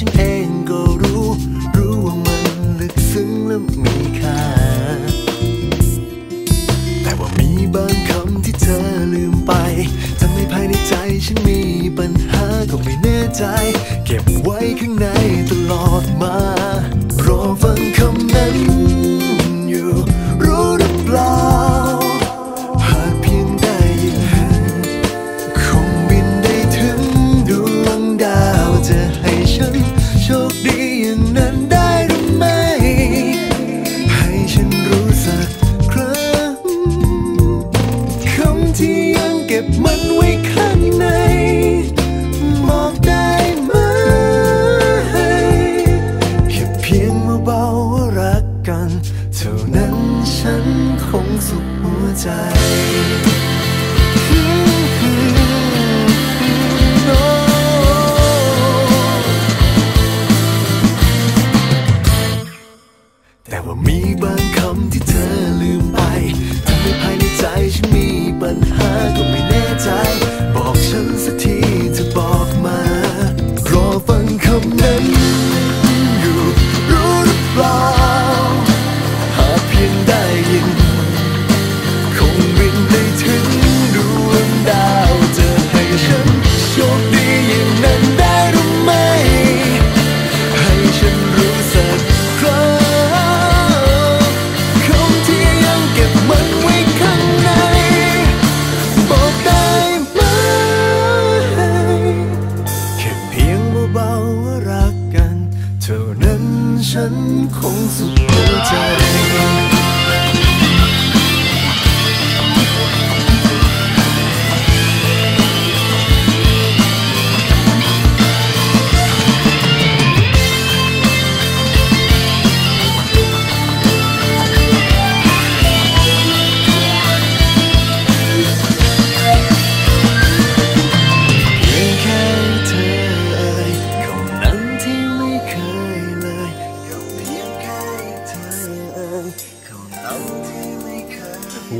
ฉันเองก็รู้ รู้ว่ามันลึกซึ้งและมีค่า แต่ว่ามีบางคำที่เธอลืมไปทำให้ภายในใจฉันมีปัญหาก็ไม่แน่ใจ เก็บไว้ข้างในตลอดมา ก็บมันไว้ข้างในมองได้ไหมแค่เพียงเบาๆรักกัน เท่านั้นฉันคงสุขหัวใจแต่ว่ามีบางคำที่เธอ 红酥的脚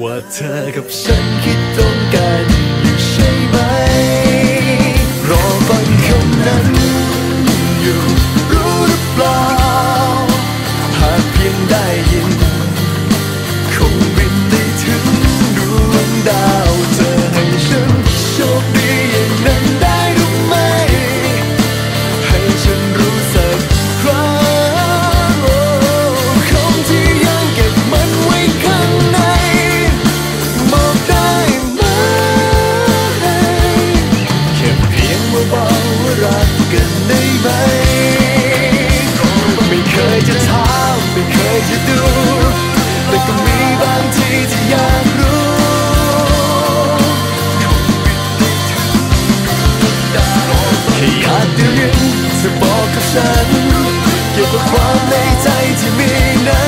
ว่าเธอกับฉันคิดตรงกัน ฉันเกี่ยวกับความในใจที่มีนั้น